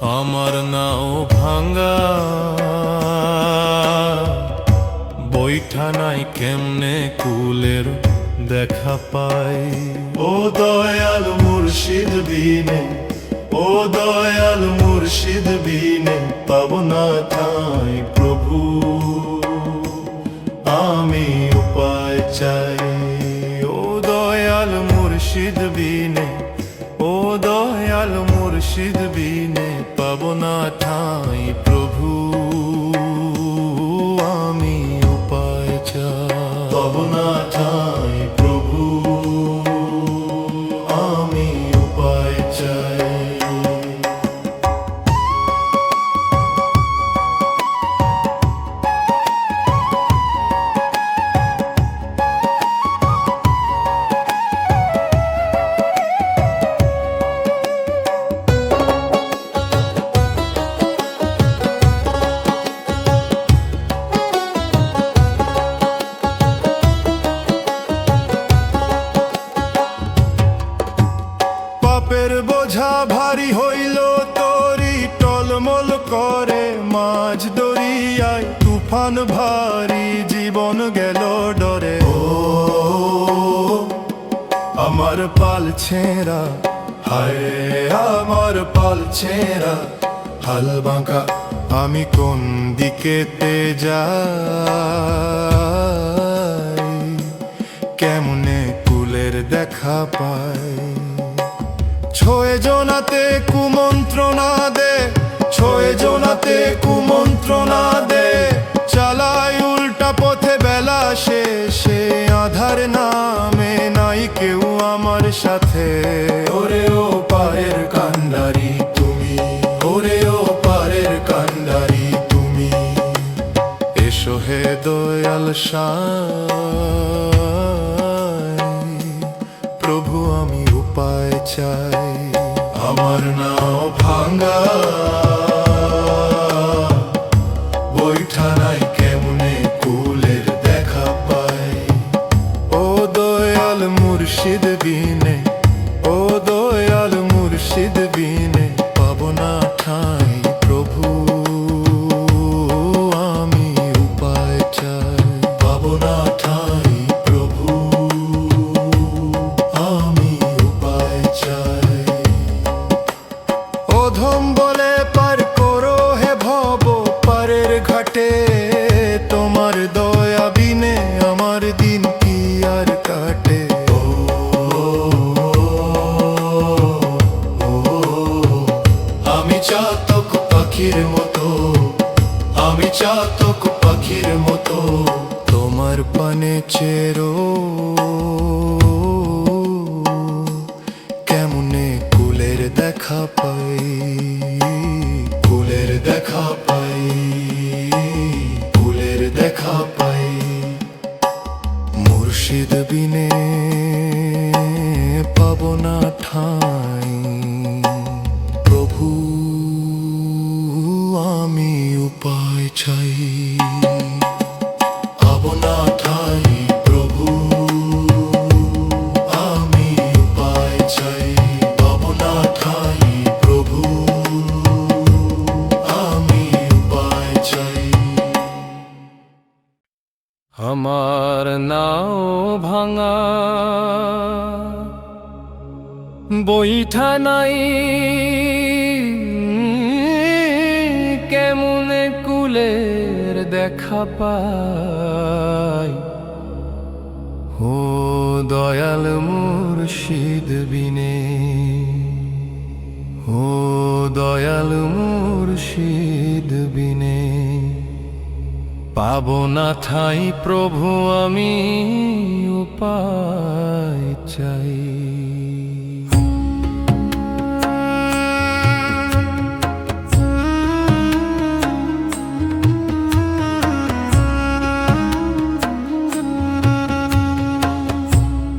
আমার নাও ভাঙ্গা। বৈঠা নাই কেমনে কুলের দেখা পাই। ও দয়াল মুর্শিদ বিনে, ও দয়াল মুর্শিদ বিনে, পাব না ঠাই প্রভু। আমি উপায় চাই। ও দয়াল মুর্শিদ বিনে, ও দয়াল মুর্শিদ বিনে পাবনা ঠাই প্রভু। ভারী হইল তরি, টলমল করে মাঝ দরিয়ায়। তুফান ভারী জীবন গেল ডরে। ও, আমার পাল ছেঁড়া, হায় আমার পাল ছেঁড়া, হাল বাঁকা আমি কোন দিকেতে যাই? কেমনে কুলের দেখা পাই? ছয় জনাতে কুমন্ত্রণা দে, ছয় জনাতে কুমন্ত্রণা দে। চালাই উল্টা পথে বেলা শেষে, আধার নামে নাই কেউ আমার সাথে। ওরে ও পারের কান্ডারি তুমি, ওরে ও পারের কান্ডারি তুমি। এসো হে দয়াল সাই পাখির মতো তোমার পানে চেরো। কেমনে কুলের দেখা পাই ফুলের দেখা পাই ফুলের দেখা পাই। মুর্শিদ বিনে পাব না ঠাই। প্রভু, আমি উপায় চাই। আমার নাও ভাঙা। বইঠা নাই, কেমনে কুলের দেখা পাই? ও দয়াল মুর্শিদ বিনে, ও দয়াল মুর্শিদ বিনে। পাব না প্রভু আমি উপায় চাই।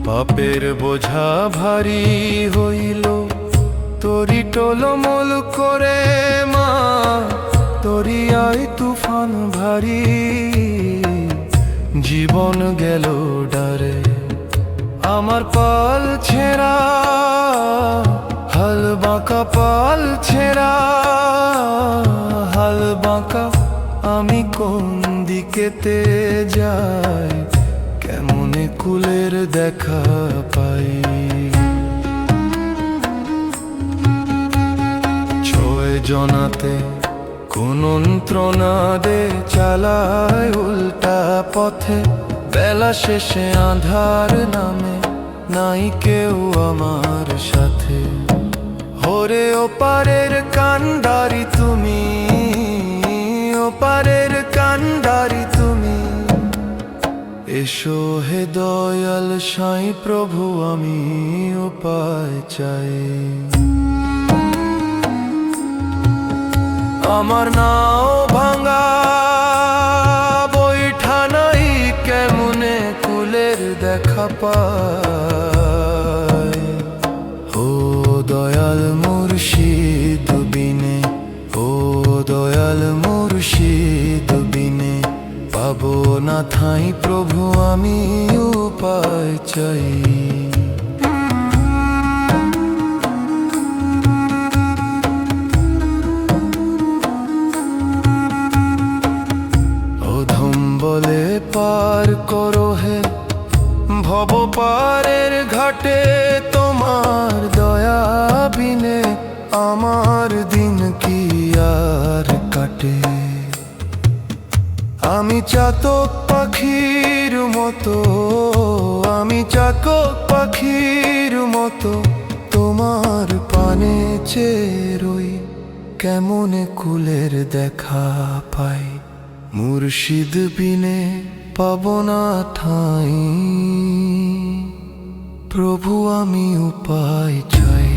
পাপের বোঝা ভারী হইল তরি টলমল করে তরিয়ায় তুফান ভারী, জীবন গেল ডারে। আমার পাল ছেঁড়া, হাল বাঁকা পাল ছেঁড়া, হাল বাঁকা আমি কোন দিকেতে যাই, কেমনে কুলের দেখা পাই? ছয় জনাতে কুনন্ত্রণা দে চালায় উল্টা পথে, বেলা শেষে আধার নামে, নাই কেউ আমার সাথে। হরে ওপারের কান্ডারি তুমি, ওপারের কান্ডারি তুমি। এসো হে দয়াল সাই প্রভু, আমি উপায় চাই। আমার নাও ভাঙা বৈঠা নাই কেমনে কুলের দেখা পায়? ঘাটে তোমার দয়া বিনে, আমার দিন কি আর কাটে? আমি চাতক পাখির মতো, আমি চাতক পাখির মতো, তোমার পানে চেরই কেমন কুলের দেখা পাই? মুর্শিদ বিনে পাবনা ঠাই। প্রভু আমি উপায় চাই।